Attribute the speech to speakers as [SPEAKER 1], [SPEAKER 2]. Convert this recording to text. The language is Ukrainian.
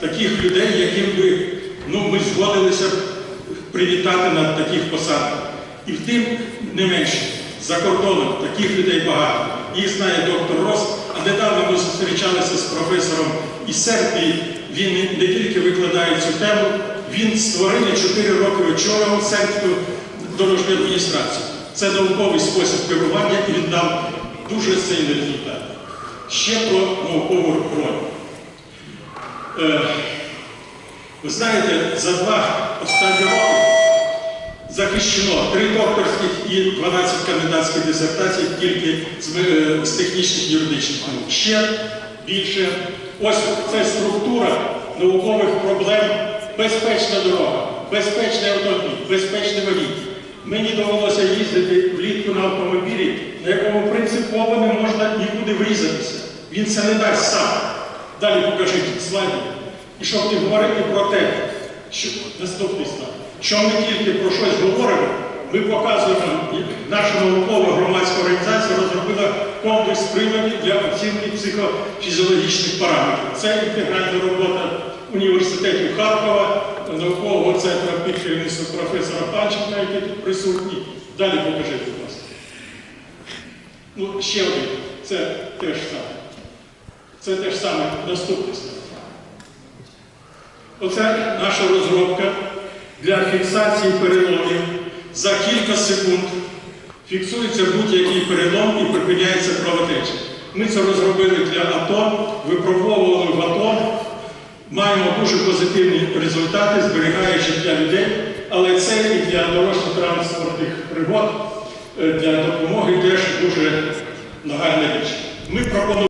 [SPEAKER 1] таких людей, яким би ну, ми згодилися привітати на таких посадах. І втім, не менше, за кордоном таких людей багато. Їх знає доктор Рос, а недавно ми зустрічалися з професором із Сербії. Він не тільки викладає цю тему, він створений 4 роки очолював сербську дорожню адміністрацію. Це науковий спосіб керування і він дав дуже сильний результат. Ще про наукову роль. Е, ви знаєте, за два останні роки захищено три докторських і 12 кандидатських дисертацій тільки з, е, технічних юридичних наук. Ще більше. Ось це структура наукових проблем. Безпечна дорога, безпечний автомобіль, безпечний водій. Мені довелося їздити влітку на автомобілі, на якому принципово не можна нікуди врізатися. Він це не дасть сам. Далі покажіть слайди. І щоб не говорити про те, що наступний слайд, що ми тільки про щось говоримо, ми показуємо, наша наукова громадська організація розробила комплекс приладів для оцінки психофізіологічних параметрів. Це інтегральна робота університетів Харкова, наукового центру під професора Панченка, який тут присутній. Далі покажіть, будь ласка. Ну, ще один. Це те ж саме. Це те ж саме слайд. Оце наша розробка для фіксації переломів. За кілька секунд фіксується будь-який перелом і припиняється кровотеча. Ми це розробили для АТО, випробовували в АТО, маємо дуже позитивні результати, зберігає життя людей, але це і для дорожньо-транспортних пригод, е, для допомоги теж дуже нагальна річ. Ми пропонуємо